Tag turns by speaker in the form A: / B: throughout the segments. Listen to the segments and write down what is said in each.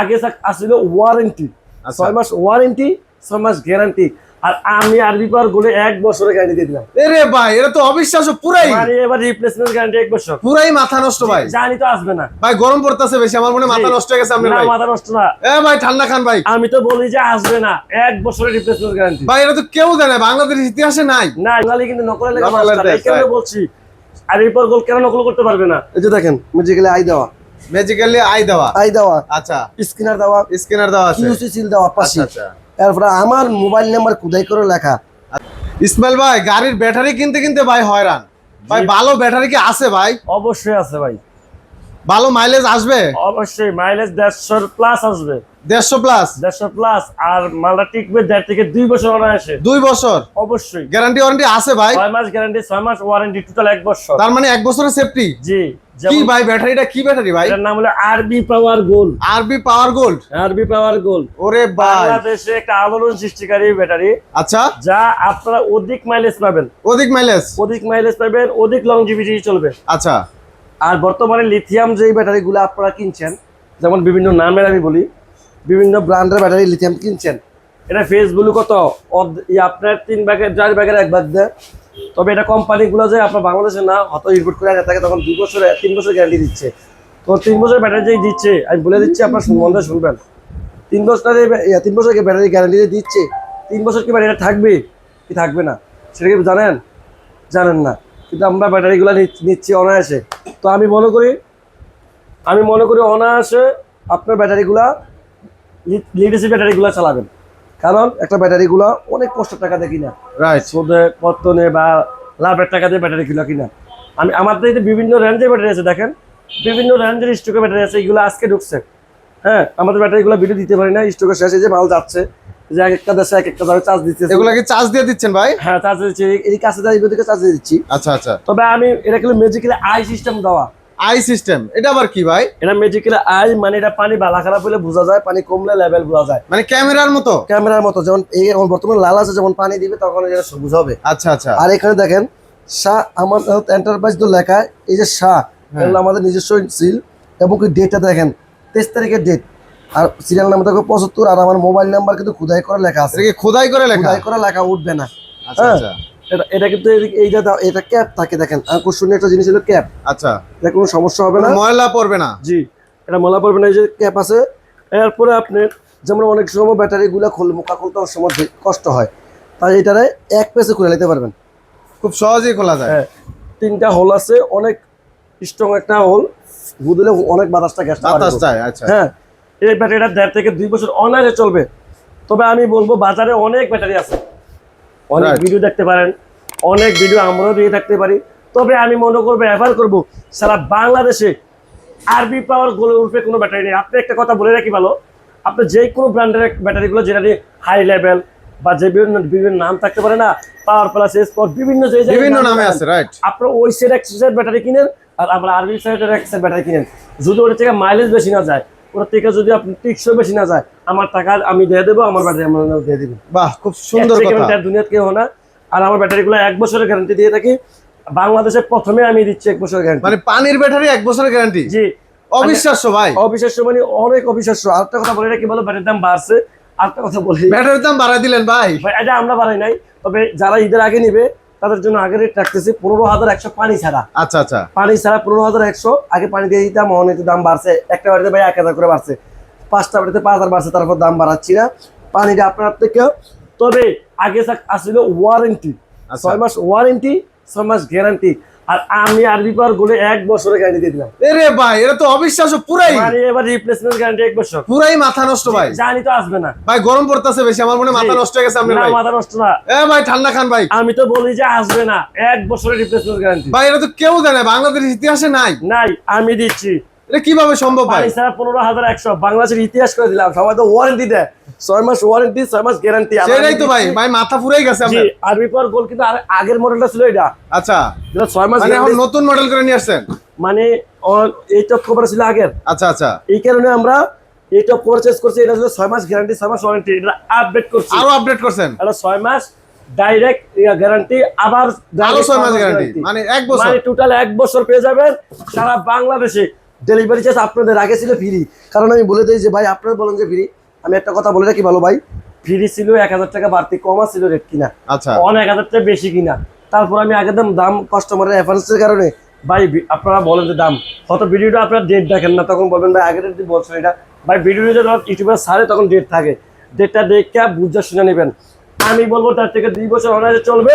A: আগে আসলে ওয়ারেন্টি
B: আচ্ছা।
A: ছয় মাস ওয়ারেন্টি ছয় মাস গ্যারান্টি আর আমি আরবি পাওয়ারগুলো এক বছরের গ্যারান্টি দিয়ে দিলাম।
B: এরে ভাই এটা তো অবিশ্বাস্য পুরাই।
A: মানে এবার রিপ্লেসমেন্ট গ্যারান্টি এক বছর।
B: পুরাই মাথা নষ্ট ভাই।
A: জানি তো আসবে না।
B: ভাই গরম পড়তেছে বেশি আমার মনে মাথা নষ্ট হয়ে গেছে আপনার ভাই।
A: মাথা নষ্ট না।
B: এ ভাই ঠান্ডা খান ভাই।
A: আমি তো বলি যে আসবে না এক বছরের রিপ্লেসমেন্ট গ্যারান্টি
B: ভাই এটা তো কেউ জানে বাংলাদেশের ইতিহাসে নাই।
A: না বাঙালি কিন্তু
B: দেশ,
A: কারণে
B: right.
A: বলছি? আর এরপর গোল কেন নকল করতে পারবে না? এই যে দেখেন মিউজিক্যালি আই দেওয়া।
B: ম্যাজিক্যালি আই দেওয়া।
A: আই দেওয়া।
B: আচ্ছা।
A: স্ক্যানার দেওয়া।
B: স্ক্যানার দেওয়া আছে।
A: কিউসি সিল দেওয়া পাশে।
B: আচ্ছা আচ্ছা।
A: আমার মোবাইল নাম্বার খুদাই করে লেখা।
B: ইসমাইল ভাই গাড়ির ব্যাটারি কিনতে কিনতে ভাই হয়রান। ভাই ভালো ব্যাটারি কি আছে ভাই?
A: অবশ্যই আছে ভাই।
B: ভালো মাইলেজ আসবে?
A: অবশ্যই মাইলেজ দেড়শোর প্লাস আসবে।
B: দেড়শো প্লাস
A: দেড়শো প্লাস আর মালটা টিকবে দেড় থেকে দুই বছর অনায়াসে।
B: দুই বছর?
A: অবশ্যই।
B: গ্যারান্টি ওয়ারেন্টি আছে ভাই?
A: ছয় মাস গ্যারান্টি ছয় মাস ওয়ারেন্টি টোটাল এক বছর।
B: তার মানে এক বছরের সেফটি
A: জি।
B: কি ভাই ব্যাটারিটা কি ব্যাটারি ভাই?
A: এটার নাম হলো আরবি পাওয়ার গোল
B: আরবি পাওয়ার গোল্ড?
A: আরবি পাওয়ার গোল
B: ওরে ভাই।
A: বাংলাদেশে একটা আলোড়ন সৃষ্টিকারী ব্যাটারি।
B: আচ্ছা।
A: যা আপনারা অধিক মাইলেজ পাবেন।
B: অধিক মাইলেজ
A: অধিক মাইলেজ পাবেন অধিক লংজিভিটি চলবে।
B: আচ্ছা।
A: আর বর্তমানে লিথিয়াম যেই ব্যাটারিগুলো আপনারা কিনছেন যেমন বিভিন্ন নামের আমি বলি বিভিন্ন ব্র্যান্ডের ব্যাটারি লিথিয়াম কিনছেন এটা ফেসগুলো কত? অর্ধ- ই আপনার তিন ভাগের, চার ভাগের এক ভাগ দেয়। তবে এটা কোম্পানিগুলো যে আপনার বাংলাদেশে না, হয়তো ইনপুট করে আগে থাকে তখন দুই বছরে, তিন বছর গ্যারান্টি দিচ্ছে। তো তিন বছর ব্যাটারি যেই দিচ্ছে, আমি বলে দিচ্ছি আপনার সম্বন্ধে শুনবেন। তিন বছর তিন বছর ব্যাটারি গ্যারান্টি দিচ্ছে, তিন বছর কি ব্যাটারি থাকবে? কি থাকবে না? সেটা কি জানেন? জানেন না। কিন্তু আমরা ব্যাটারিগুলো নিচ- নিচ্ছি অনায়াসে। তো আমি মনে করি, আমি মনে করি অনায়াসে আপনার ব্যাটারিগুলা লিডেসি ব্যাটারিগুলো চালাবেন। কারণ একটা ব্যাটারিগুলো অনেক কষ্ট টাকা দিয়ে কিনা।
B: রাইট
A: সোদে কর্তনে বা লাভের টাকা দিয়ে ব্যাটারি কিনা কিনা। আমি আমাদের এই যে বিভিন্ন রেঞ্জের ব্যাটারি আছে দেখেন। বিভিন্ন রেঞ্জের স্টকে ব্যাটারি আছে এগুলো আজকে ঢুকছে। হ্যাঁ আমাদের ব্যাটারিগুলো ভিডিও দিতে পারি না স্টকে শেষ যে মাল যাচ্ছে যে এক একটা দেশে এক একটা ধরে চার্জ দিচ্ছে
B: এগুলা কি চার্জ দিয়ে দিচ্ছেন ভাই?
A: হ্যাঁ চার্জ দিচ্ছি। এই কাছে যাই এদিকে চার্জ দিয়ে দিচ্ছি।
B: আচ্ছা আচ্ছা।
A: তবে আমি এটা কিন্তু ম্যাজিক্যালি আই সিস্টেম দেওয়া।
B: আই সিস্টেম এটা আবার কি ভাই?
A: এটা ম্যাজিক্যালি আই মানে এটা পানি বালা খারাপ হলে বোঝা যায় পানি কমলে লেভেল বোঝা যায়।
B: মানে ক্যামেরার মতো?
A: ক্যামেরার মতো যেমন এই এখন বর্তমানে লাল আছে যেমন পানি দিবে তখন এটা সবুজ হবে।
B: আচ্ছা আচ্ছা।
A: আর এখানে দেখেন শাহ আমার এন্টারপ্রাইজ তো লেখা এই যে শাহ এটা আমাদের নিজস্ব সিল এবং কি ডেটটা দেখেন তেইশ তারিখের ডেট আর সিরিয়াল নাম্বার দেখো পঁচাত্তর আর আমার মোবাইল নাম্বার কিন্তু খুদাই করে লেখা আছে।
B: খোদাই করে লেখা?
A: খুদাই করে লেখা উঠবে না।
B: আচ্ছা
A: হ্যাঁ।
B: আচ্ছা।
A: এটা এটা কিন্তু এই- এইটা দাও- এটা ক্যাপ থাকে দেখেন। আকর্ষণীয় একটা জিনিস হলো ক্যাপ
B: আচ্ছা।
A: এটা কোনো সমস্যা হবে না।
B: ময়লা পড়বে না।
A: জি এটা মলা পড়বে না এই যে ক্যাপ আছে। এরপরে আপনি যেমন অনেক সময় ব্যাটারিগুলো খুল মুখা খুলতে অনেক সময় কষ্ট হয়। তাই এটারে এক পেসে খুলে নিতে পারবেন।
B: খুব সহজেই খোলা যায়।
A: হ্যাঁ তিনটা হোল আছে অনেক স্ট্রং একটা হোল বুদলে অনেক বাতাসটা গ্যাসটা
B: বাতাস যায় আচ্ছা।
A: হ্যাঁ এই ব্যাটারিটা দেড় থেকে দুই বছর অনারে চলবে। তবে আমি বলব বাজারে অনেক ব্যাটারি আছে। অনেক ভিডিও দেখতে পারেন অনেক ভিডিও আমরাও দিয়ে থাকতে পারি। তবে আমি মনে করব ব্যবহার করব সারা বাংলাদেশে আরবি পাওয়ার গোলে উঠবে কোনো ব্যাটারি নেই। আপনি একটা কথা বলে রাখি ভালো আপনি যে কোনো ব্র্যান্ডের ব্যাটারিগুলো যেটা নিয়ে হাই লেভেল বা যে বিভিন্ন বিভিন্ন নাম থাকতে পারে না পাওয়ার প্লাস স্পট বিভিন্ন যে
B: বিভিন্ন
A: নামে
B: আছে রাইট
A: আপনার ওই সেট এক ব্যাটারি কিনেন আর আমরা আরবি সেটের এক ব্যাটারি কিনেন। যদি ওটা থেকে মাইলেজ বেশি না যায় ওটা থেকে যদি আপনি টিকশো বেশি না যায় আমার টাকা আমি দিয়ে দেবো আমার ব্যাটারি আমার দিয়ে দিবেন
B: বাহ খুব সুন্দর কথা।
A: দুনিয়াতে কেউ না। আর আমার ব্যাটারিগুলো এক বছরের গ্যারান্টি দিয়ে থাকি। বাংলাদেশে প্রথমে আমি দিচ্ছি এক বছরের গ্যারান্টি
B: মানে পানির ব্যাটারি এক বছরের গ্যারান্টি
A: জি।
B: অবিশ্বাস্য ভাই।
A: অবিশ্বাস্য মানে অনেক অবিশ্বাস্য। আরেকটা কথা বলে রাখি বলো? ব্যাটারির দাম বাড়ছে। আরেকটা কথা বলি।
B: ব্যাটারির দাম বাড়াই দিলেন ভাই।
A: ভাই, এটা আমরা বাড়াই নাই। তবে যারা ঈদের আগে নিবে তাদের জন্য আগে রেট রাখতেছি পনেরো হাজার একশো পানি ছাড়া।
B: আচ্ছা আচ্ছা।
A: পানি ছাড়া পনেরো হাজার একশো আগে পানি দিয়ে দিতাম অনেক দাম বাড়ছে। একটা বাড়িতে ভাই এক হাজার করে বাড়ছে। পাঁচটা বাড়িতে পাঁচ হাজার বাড়ছে তারপর দাম বাড়াচ্ছি না। পানিটা আপনার থেকে তবে আগে আসলে ওয়ারেন্টি
B: আচ্ছা।
A: ছয় মাস ওয়ারেন্টি ছয় মাস গ্যারান্টি আর আমি আরবি পাওয়ার গোলে এক বছরের গ্যারান্টি দিয়ে দিলাম।
B: এরে ভাই এটা তো অবিশ্বাস্য পুরাই।
A: মানে এবার রিপ্লেসমেন্ট গ্যারান্টি এক বছর।
B: পুরাই মাথা নষ্ট ভাই।
A: জানি তো আসবে না।
B: ভাই গরম পড়তেছে বেশি আমার মনে মাথা নষ্ট হয়ে গেছে আপনার ভাই।
A: মাথা নষ্ট না।
B: এ ভাই ঠান্ডা খান ভাই।
A: আমি তো বলি যে আসবে না এক বছরের রিপ্লেসমেন্ট গ্যারান্টি
B: ভাই এটা তো কেউ জানে বাংলাদেশের ইতিহাসে নাই।
A: নাই আমি দিচ্ছি।
B: এটা কীভাবে সম্ভব ভাই?
A: স্যার ছাড়া পনেরো হাজার একশো বাংলাদেশের ইতিহাস করে দিলাম সবাই তো ওয়ারেন্টি দেয়। ছয় মাস ওয়ারেন্টি ছয় মাস গ্যারান্টি
B: সেটাই তো ভাই ভাই মাথা পুরাই গেছে
A: জি
B: আপনার
A: আরবি পর গোল কিন্তু আর আগের মডেলটা ছিল এটা।
B: আচ্ছা।
A: যেটা ছয় মাস
B: মানে এখন নতুন মডেল করে নিয়ে আসছেন?
A: মানে এই টপ কভার ছিল আগের।
B: আচ্ছা আচ্ছা।
A: এই কারণে আমরা এই টপ কভার চেঞ্জ করছি এটা ছিল ছয় মাস গ্যারান্টি ছয় মাস ওয়ারেন্টি এটা আপডেট করছি।
B: আরও আপডেট করছেন?
A: এটা ছয় মাস ডাইরেক্ট গ্যারান্টি আবার
B: আরও ছয় মাস গ্যারান্টি মানে এক বছর।
A: মানে টোটাল এক বছর পেয়ে যাবেন সারা বাংলাদেশে। ডেলিভারি চার্জ আপনাদের আগে ছিল ফ্রি কারণ আমি বলে দিই যে ভাই আপনারা বলেন যে ফ্রি আমি একটা কথা বলে রাখি ভালো ভাই ফ্রি ছিল এক হাজার টাকা বাড়তি কমা ছিল রেট কিনা।
B: আচ্ছা।
A: অনেক হাজার টাকা বেশি কিনা। তারপর আমি আগের দাম দাম কাস্টমারের রেফারেন্সের কারণে ভাই আপনারা বলেন যে দাম। হয়তো ভিডিওটা আপনার ডেট দেখেন না তখন বলবেন ভাই আগের ডেট বলছেন এটা। ভাই ভিডিওটা যখন ইউটিউবে ছাড়ে তখন ডেট থাকে। ডেটটা দেখে বুঝে শুনে নেবেন। আমি বলব তার থেকে দুই বছর অনায়াসে চলবে।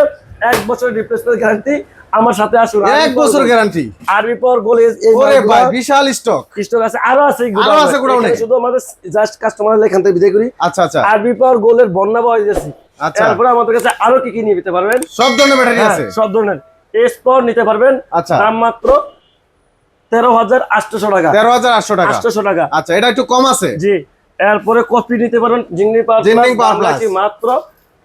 A: এক বছর রিপ্লেসমেন্ট গ্যারান্টি আমার সাথে আসুন
B: এক বছর গ্যারান্টি
A: আরবি পর গোল
B: ওরে ভাই বিশাল স্টক
A: স্টক আছে আরও আছে
B: আরও আছে গোডাউনে।
A: শুধু আমাদের জাস্ট কাস্টমার এখান থেকে বিদায় করি।
B: আচ্ছা আচ্ছা।
A: আরবি পাওয়ার গোলের বন্যা পাওয়া যাচ্ছে
B: আচ্ছা।
A: তারপরে আমাদের কাছে আরও কি কি নিয়ে নিতে পারবেন?
B: সব ধরনের ব্যাটারি আছে।
A: সব ধরনের। এসপর নিতে পারবেন।
B: আচ্ছা।
A: দাম মাত্র তেরো হাজার আটশোশো টাকা।
B: তেরো হাজার আটশো টাকা।
A: আটশোশো টাকা।
B: আচ্ছা এটা একটু কম আছে।
A: জি। এরপরে কপি নিতে পারবেন। জিংনি পাওয়ার মাত্র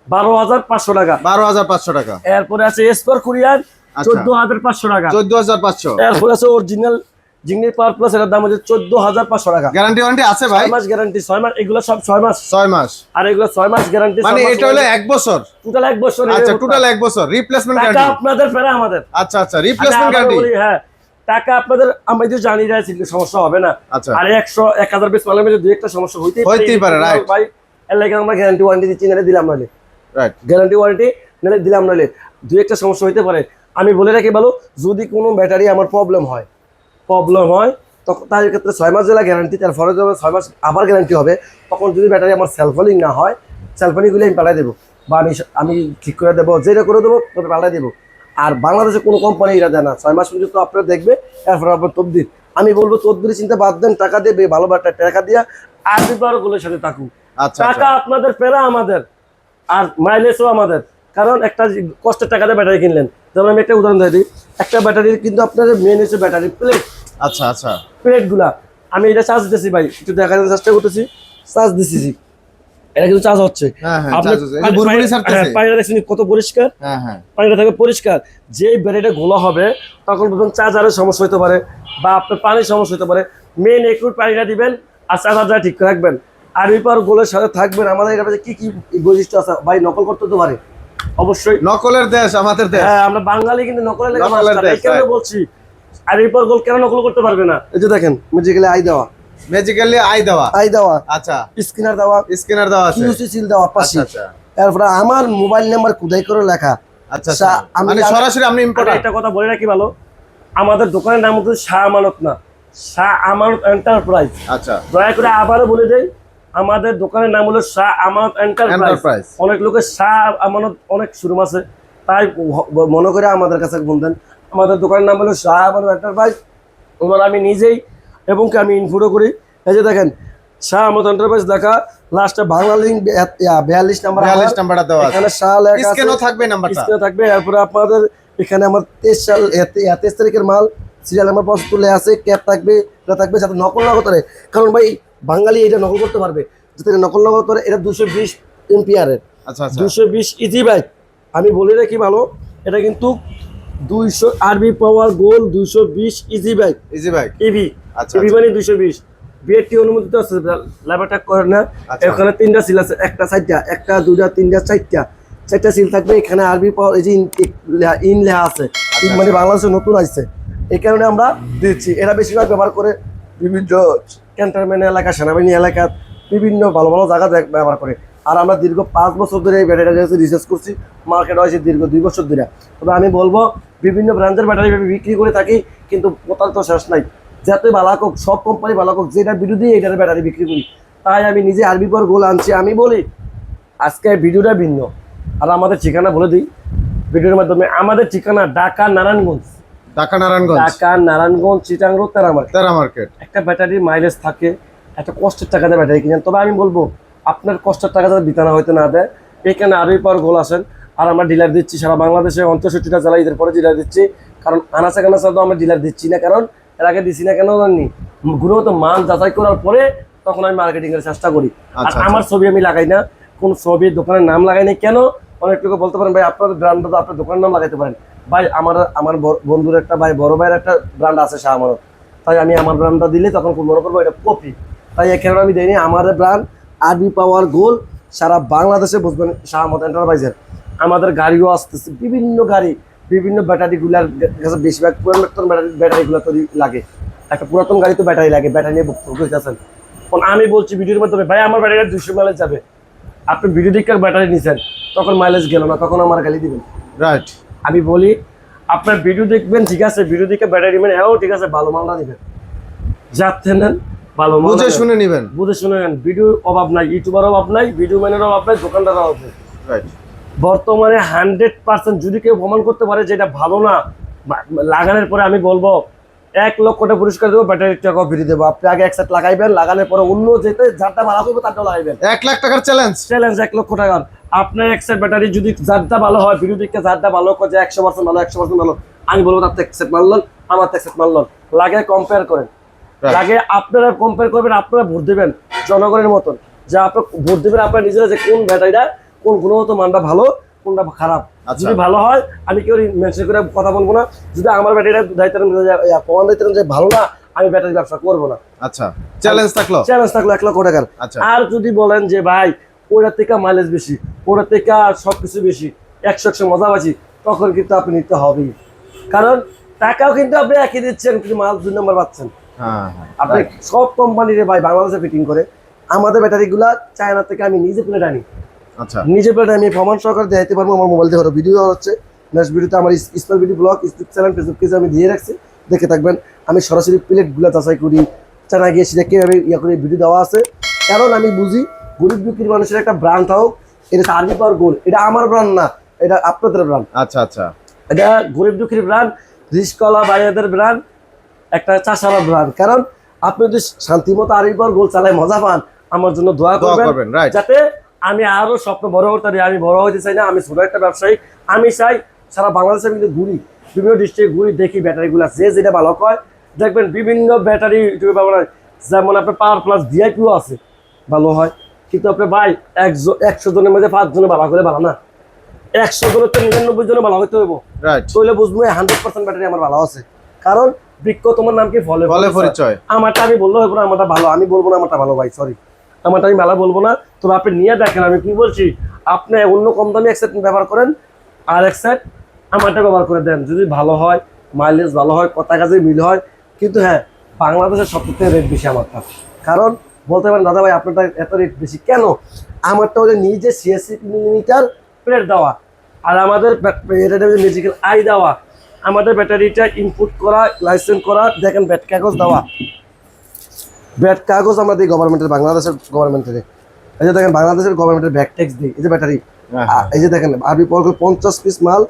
A: বারো হাজার পাঁচশো টাকা।
B: বারো হাজার পাঁচশো টাকা।
A: এরপরে আছে এসপর কুরিয়ার। চোদ্দ হাজার পাঁচশো টাকা।
B: চোদ্দ হাজার পাঁচশো।
A: এরপরে আছে অরিজিনাল জিংনি পাওয়ার প্লাস এটার দাম হচ্ছে চোদ্দ হাজার পাঁচশো টাকা।
B: গ্যারান্টি ওয়ারেন্টি আছে ভাই?
A: ছয় মাস গ্যারান্টি ছয় মাস এগুলো সব ছয় মাস।
B: ছয় মাস।
A: আর এগুলো ছয় মাস গ্যারান্টি
B: মানে এটা হলো এক বছর।
A: টোটাল এক বছর
B: আচ্ছা টোটাল এক বছর। রিপ্লেসমেন্ট
A: টাকা আপনাদের ফেরা আমাদের।
B: আচ্ছা আচ্ছা
A: আচ্ছা,
B: রিপ্লেসমেন্ট গ্যারান্টি
A: হ্যাঁ টাকা আপনাদের আমি তো জানি সমস্যা হবে না।
B: আচ্ছা।
A: আর মালের মধ্যে দুই একটা সমস্যা হইতেই
B: হইতেই পারে, right.
A: ভাই এর লাগে আমরা গ্যারান্টি ওয়ারেন্টি দিচ্ছি নাহলে দিলাম নাহলে।
B: রাইট
A: গ্যারান্টি ওয়ারেন্টি দিলাম দুই একটা সমস্যা হইতে পারে। আমি বলে রাখি ভালো যদি কোনো ব্যাটারি আমার প্রবলেম হয় প্রবলেম হয় তখন তার ক্ষেত্রে ছয় মাস জেলা গ্যারান্টি তারপরে যখন ছয় মাস আবার গ্যারান্টি হবে। তখন যদি ব্যাটারি আমার সেলফোনিং না হয় সেলফোনিংগুলি আমি পাঠাই দেবো বা আমি আমি ঠিক করে দেবো যেটা করে দেবো তবে পাঠাই দেবো। আর বাংলাদেশে কোনো কোম্পানি এটা দেয় না। ছয় মাস পর্যন্ত আপনারা দেখবে এরপর আপনার তবদির আমি বলব তদবির চিন্তা বাদ দেন টাকা দেবে ভালো বাটা টাকা দিয়া আরগুলোর সাথে থাকুন।
B: আচ্ছা
A: টাকা
B: আচ্ছা
A: আপনাদের ফেরা আমাদের আর মাইলেজও আমাদের। কারণ একটা কষ্টের টাকা দিয়ে ব্যাটারি কিনলেন। যেমন আমি একটা উদাহরণ দিই। একটা ব্যাটারির কিন্তু আপনার মেন হচ্ছে ব্যাটারি প্লেট
B: আচ্ছা আচ্ছা।
A: প্লেটগুলা আমি এটা চার্জ দিতেছি ভাই একটু দেখার চেষ্টা করতেছি। চার্জ দিতেছি। এটা কিন্তু চার্জ হচ্ছে।
B: হ্যাঁ, হ্যাঁ,
A: হ্যাঁ, পানিটা দেখছেন কত পরিষ্কার?
B: হ্যাঁ হ্যাঁ।
A: পানিটা থাকে পরিষ্কার। যেই ব্যাটারিটা ঘোলা হবে তখন প্রথম চার্জারের সমস্যা হতে পারে বা আপনার পানির সমস্যা হতে পারে। মেন একুট পানিটা দিবেন আর চার্জারটা ঠিক রাখবেন। আর এরপর গোলের সাথে থাকবেন। আমাদের এটা কি কি বৈশিষ্ট্য আছে? ভাই নকল করতে তো পারে। অবশ্যই।
B: নকলের দেশ আমাদের দেশ।
A: হ্যাঁ আমরা বাঙালি কিন্তু নকলের
B: দেশ,
A: এই বলছি আর এরপর গোল কেন নকল করতে পারবে না? এই যে দেখেন মেজিক্যালি আই দেওয়া।
B: ম্যাজিক্যালি আই দেওয়া।
A: আই দেওয়া।
B: আচ্ছা।
A: স্ক্যানার দেওয়া।
B: স্ক্যানার দেওয়া আছে।
A: কিউসি সিল দেওয়া পাশে।
B: আচ্ছা আচ্ছা।
A: তারপরে আমার মোবাইল নাম্বার খুদাই করে লেখা?
B: আচ্ছা আচ্ছা। মানে সরাসরি আপনি
A: আমি
B: ইম্পোর্টার
A: একটা কথা বলে রাখি ভালো? আমাদের দোকানের নাম হচ্ছে শাহ আমানত না। শাহ আমানত এন্টারপ্রাইজ
B: আচ্ছা।
A: দয়া করে আবারও বলে দেই আমাদের দোকানের নাম হলো শাহ আমানত এন্টারপ্রাইজ। অনেক লোকের শাহ আমানত অনেক শোরুম আছে। তাই মনে করে আমাদের কাছে বলতেন আমাদের দোকানের নাম হলো শাহ আমানত এন্টারপ্রাইজ। ওনার আমি নিজেই এবং আমি ইনফোটো করি। এই যে দেখেন শাহ আমানত এন্টারপ্রাইজ লেখা লাস্টে বাংলা লিঙ্ক বিয়াল্লিশ নাম্বার
B: বিয়াল্লিশ নাম্বারটা দেওয়া আছে।
A: এখানে শাহ লেখা আছে।
B: স্ক্যানও থাকবে নাম্বারটা।
A: স্ক্রিনে থাকবে। এরপরে আপনাদের এখানে আমার তেইশ সাল তেইশ তারিখের মাল সিরিয়াল নাম্বার পাঁচ তুলে আছে ক্যাপ থাকবে এটা থাকবে যাতে নকল না কারণ ভাই বাঙালি এটা নকল করতে পারবে। যাতে এটা নকল করে এটা দুশো বিশ এমপিআরের
B: আচ্ছা আচ্ছা।
A: দুশো বিশ ইজি বাইক আমি বলে রাখি ভালো এটা কিন্তু দুইশো আরবি পাওয়ার গোল দুইশো বিশ easy bike
B: easy bike
A: EV
B: আচ্ছা,
A: ইভি মানে দুইশো বিশ। বিএটি অনুমোদিত আছে লেবারটা করে না।
B: আচ্ছা।
A: এখানে তিনটা সিল আছে একটা চারটা একটা দুটা তিনটা চারটা। চারটা সিল থাকবে এখানে আরবি পাওয়ার এই যে ইন- লেহা- লেখা আছে। মানে বাংলাদেশে নতুন আসছে এই কারণে আমরা দিচ্ছি। এরা বেশিরভাগ ব্যবহার করে বিভিন্ন ক্যান্টনমেন্ট এলাকা, সেনাবাহিনী এলাকা, বিভিন্ন ভালো ভালো জায়গা ব্যবহার করে। আর আমরা দীর্ঘ পাঁচ বছর ধরে এই ব্যাটারিটা রিসার্চ করছি মার্কেট হয়েছে দীর্ঘ দুই বছর ধরে। তবে আমি বলব, বিভিন্ন ব্র্যান্ডের ব্যাটারি বিক্রি করে থাকি, কিন্তু কোথাও তো শেষ নাই। যাতে বালাক হোক, সব কোম্পানি বালাক হোক, যেটার বিরুদ্ধে এটার ব্যাটারি বিক্রি করি। তাই আমি নিজে আরবি পর গোল আনছি। আমি বলি, আজকে ভিডিওটা ভিন্ন। আর আমাদের ঠিকানা বলে দিই। ভিডিওর মাধ্যমে আমাদের ঠিকানা ঢাকা নারায়ণগঞ্জ।
B: ঢাকা নারায়ণগঞ্জ?
A: ঢাকা নারায়ণগঞ্জ চিটাং রোড তেরামার
B: তেরা মার্কেট।
A: একটা ব্যাটারির মাইলেজ থাকে একটা কষ্টের টাকা দিয়ে ব্যাটারি কিনেন। তবে আমি বলব আপনার কষ্টের টাকা যাতে বিতানা হইতে না দেয় এখানে আরবি পাওয়ার গোল আসেন আর আমরা ডিলার দিচ্ছি সারা বাংলাদেশে অন্তষট্টিটা জেলা ঈদের পরে ডিলার দিচ্ছি। কারণ আনাচা কানাচা তো আমরা ডিলার দিচ্ছি না কারণ এর আগে দিচ্ছি না কেন জানি? গুণগত মান যাচাই করার পরে তখন আমি মার্কেটিং এর চেষ্টা করি। আর
B: আচ্ছা,
A: আমার ছবি আমি লাগাই না। কোন ছবির দোকানের নাম লাগাই না কেন? অনেক লোক বলতে পারেন ভাই আপনাদের ব্র্যান্ড তো আপনার দোকানের নাম লাগাইতে পারেন। ভাই, আমার আমার বন্ধুর একটা ভাই, বড় ভাইয়ের একটা ব্র্যান্ড আছে শাহ আমানত। তাই আমি আমার ব্র্যান্ডটা দিলে তখন খুব মনে করব, এটা কপি তাই এখানে আমি দিইনি, আমার ব্র্যান্ড আরবি পাওয়ার গোল সারা বাংলাদেশে বুঝবেন শাহ আহমদ এন্টারপ্রাইজের আমাদের গাড়িও আসতেছে, বিভিন্ন গাড়ি, বিভিন্ন ব্যাটারিগুলার কাছে বেশিরভাগ পুরান ব্যাটারি ব্যাটারিগুলো তৈরি লাগে। একটা পুরাতন গাড়ি তো ব্যাটারি লাগে, ব্যাটারি নিয়ে বুঝতেছেন এখন আমি বলছি ভিডিওর মাধ্যমে, ভাই, আমার ব্যাটারি দুশো মাইলেজ যাবে। আপনি ভিডিও দিককার ব্যাটারি নিছেন, তখন মাইলেজ গেল না, তখন আমার গালি দিবেন।
B: রাইট
A: আমি বলি আপনার ভিডিও দেখবেন ঠিক আছে? ভিডিও দেখে ব্যাটারি নেবেন হ্যাঁ ঠিক আছে ভালো মালটা দিবেন। যাতে নেন ভালো
B: বুঝে শুনে নিবেন।
A: বুঝে শুনে নেন ভিডিওর অভাব নাই ইউটিউবার অভাব নাই ভিডিও ম্যানের অভাব নাই দোকানদার অভাব নেই।
B: রাইট
A: বর্তমানে হান্ড্রেড পার্সেন্ট যদি কেউ প্রমাণ করতে পারে যে এটা ভালো না লাগানোর পরে আমি বলব এক লক্ষ লক্ষটা পুরস্কার দেবো ব্যাটারি টাকা ফিরে দেবো। আপনি আগে এক সেট লাগাইবেন লাগানোর পরে অন্য যেতে যারটা ভালো করবে তারটা লাগাইবেন।
B: এক লাখ টাকার চ্যালেঞ্জ
A: চ্যালেঞ্জ এক লক্ষ টাকার। আপনার এক ব্যাটারি যদি যারটা ভালো হয় দিকে যারটা ভালো করে যে একশো পার্সেন্ট ভালো একশো পার্সেন্ট ভালো আমি বলব তার এক সেট মারলেন আমার এক সেট মারলেন লাগে কম্পেয়ার করেন। লাগে আপনারা কম্পেয়ার করবেন আপনারা ভোট দেবেন জনগণের মতন। যে আপনার ভোট দেবেন আপনার নিজেরা যে কোন ব্যাটারিটা কোন গুণগত মানটা ভালো কোনটা খারাপ।
B: আচ্ছা।
A: যদি ভালো হয় আমি কেউ মেনশন করে কথা বলব না। যদি আমার ব্যাটারিটা দায়িত্ব প্রমাণ দায়িত্ব যে ভালো না আমি ব্যাটারি ব্যবসা করব না।
B: আচ্ছা। চ্যালেঞ্জ থাকল?
A: চ্যালেঞ্জ থাকল এক লক্ষ টাকার।
B: আচ্ছা।
A: আর যদি বলেন যে ভাই ওটার থেকে মাইলেজ বেশি ওটার থেকে সব কিছু বেশি। একশো একশো মজা বাজি তখন কিন্তু আপনি নিতে হবেই। কারণ টাকাও কিন্তু আপনি একই দিচ্ছেন কিন্তু মাল দুই নম্বর পাচ্ছেন।
B: হ্যাঁ হ্যাঁ
A: আপনি সব কোম্পানির ভাই বাংলাদেশে ফিটিং করে আমাদের ব্যাটারিগুলা চায়না থেকে আমি নিজে প্লেট আনি।
B: আচ্ছা।
A: নিজে প্লেট আমি প্রমাণ সহকারে দেখাইতে পারব আমার মোবাইল থেকে ভিডিও হচ্ছে। নেক্সট ভিডিওতে আমার smart video blog YouTube channel Facebook পেজে আমি দিয়ে রাখছি। দেখে থাকবেন আমি সরাসরি প্লেটগুলো যাচাই করি চায়না গিয়ে সেটা কীভাবে ইয়ে করে ভিডিও দেওয়া আছে। কারণ আমি বুঝি গরিব দুঃখীর মানুষের একটা ব্র্যান্ড হোক এটা আর্মি পাওয়ার গোল এটা আমার ব্র্যান্ড না এটা আপনাদের ব্র্যান্ড
B: আচ্ছা আচ্ছা।
A: এটা গরিব দুঃখীর ব্র্যান্ড রিস্কলা বাইয়াদের ব্র্যান্ড একটা চাষালা ব্র্যান্ড কারণ আপনি যদি শান্তি মতো আর্মি পাওয়ার গোল চালায় মজা পান আমার জন্য দোয়া করবেন। যাতে আমি আরও স্বপ্ন বড় করতে পারি আমি বড় হতে চাই না আমি ছোট একটা ব্যবসায়ী। আমি চাই সারা বাংলাদেশে কিন্তু ঘুরি বিভিন্ন ডিস্ট্রিক্ট ঘুরি দেখি ব্যাটারিগুলো যে যেটা ভালো হয় দেখবেন বিভিন্ন ব্যাটারি ইউটিউবে যেমন আপনার পাওয়ার প্লাস ভিআইপিও আছে ভালো হয়। কিন্তু আপনার ভাই একজন একশো জনের মধ্যে পাঁচ জনে ভালো করে ভালো না। একশো জনের তো নিরানব্বই জনে ভালো হইতে হইব। তাহলে বুঝব হান্ড্রেড পার্সেন্ট ব্যাটারি আমার ভালো আছে। কারণ বৃক্ষ তোমার নাম কি? ফলে
B: ফলে পরিচয়।
A: আমারটা আমি বললে হবে না আমারটা ভালো। আমি বলব না আমারটা ভালো ভাই সরি আমারটা আমি ভালো বলব না। তবে আপনি নিয়ে দেখেন আমি কি বলছি? আপনি অন্য কম দামি এক সেট ব্যবহার করেন আর এক সেট আমারটা ব্যবহার করে দেন। যদি ভালো হয় মাইলেজ ভালো হয় কথা কাজে মিল হয়। কিন্তু হ্যাঁ বাংলাদেশের সব থেকে রেট বেশি আমারটা। কারণ বলতে পারেন দাদা ভাই আপনারটা এত রেট বেশি কেন? আমারটা হলে নিজে সিএসসি মিলিমিটার প্লেট দেওয়া আর আমাদের এটা মেজিক্যাল আই দেওয়া। আমাদের ব্যাটারিটা ইনপুট করা লাইসেন্স করা দেখেন ব্যাট কাগজ দেওয়া। ব্যাট কাগজ আমরা দিই গভর্নমেন্টের বাংলাদেশের গভর্নমেন্টের এই যে দেখেন বাংলাদেশের গভর্নমেন্টের ব্যাট ট্যাক্স দিই এই যে ব্যাটারি।
B: হ্যাঁ,
A: এই যে দেখেন আরবি পর পঞ্চাশ পিস মাল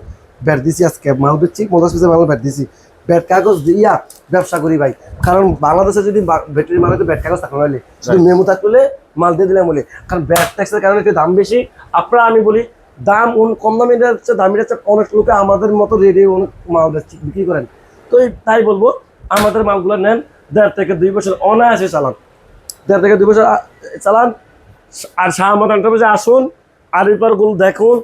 A: ব্যাট দিছি আজকে মাল দিচ্ছি পঞ্চাশ পিসের মাল ব্যাট দিছি। ব্যাট কাগজ দিয়া ব্যবসা করি ভাই। কারণ বাংলাদেশে যদি ব্যাটারি মালে ব্যাট কাগজ থাকলে নাহলে শুধু মেমো থাকলে মাল দিয়ে দিলাম বলে। কারণ ব্যাট ট্যাক্সের কারণে একটু দাম বেশি। আপনারা আমি বলি দাম কম দামি হচ্ছে দামি হচ্ছে অনেক লোকে আমাদের মতো রেডি অনেক মাল বিক্রি করেন। তো তাই বলব আমাদের মালগুলো নেন দেড় থেকে দুই বছর অনায়াসে চালান। দেড় থেকে দুই বছর চালান। আর শাহ আহমদ এন্টারপ্রাইজে আসুন আরগুলো দেখুন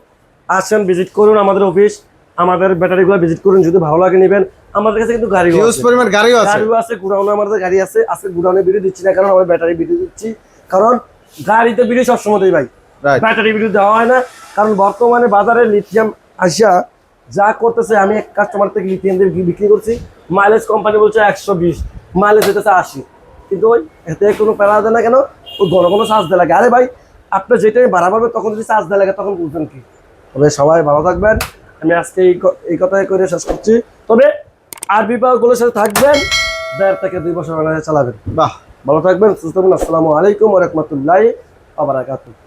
A: আসেন ভিজিট করুন আমাদের অফিস আমাদের ব্যাটারিগুলো ভিজিট করুন যদি ভালো লাগে নেবেন। আমাদের কাছে কিন্তু গাড়ি
B: হিউজ পরিমাণ গাড়িও আছে।
A: গাড়িও আছে গুডাউনে আমাদের গাড়ি আছে আজকে গুডাউনে ভিডিও দিচ্ছি না কারণ আমরা ব্যাটারি ভিডিও দিচ্ছি। কারণ গাড়িতে ভিডিও সবসময় দেই ভাই ব্যাটারি ভিডিও দেওয়া হয় না। কারণ বর্তমানে বাজারে লিথিয়াম আসিয়া যা করতেছে আমি এক কাস্টমার থেকে লিথিয়াম দিয়ে বিক্রি করছি। মাইলেজ কোম্পানি বলছে একশো বিশ মাইলেজ হইতেছে আশি। কিন্তু ওই এতে কোনো প্যারা দেয় না কেন? ওই ঘন ঘন চার্জ দেয় লাগে। আরে ভাই আপনার যেটাই ভাড়া পাবে তখন যদি চার্জ দেয় লাগে তখন বুঝবেন কি। তবে সবাই ভালো থাকবেন। আমি আজকে এই এই কথাই করে শেষ করছি। তবে আর বিভাগগুলোর সাথে থাকবেন দেড় থেকে দুই বছর চালাবেন।
B: বাহ।
A: ভালো থাকবেন সুস্থ থাকবেন। আসসালামু আলাইকুম রহমতুল্লাহ আবরাকাতুহ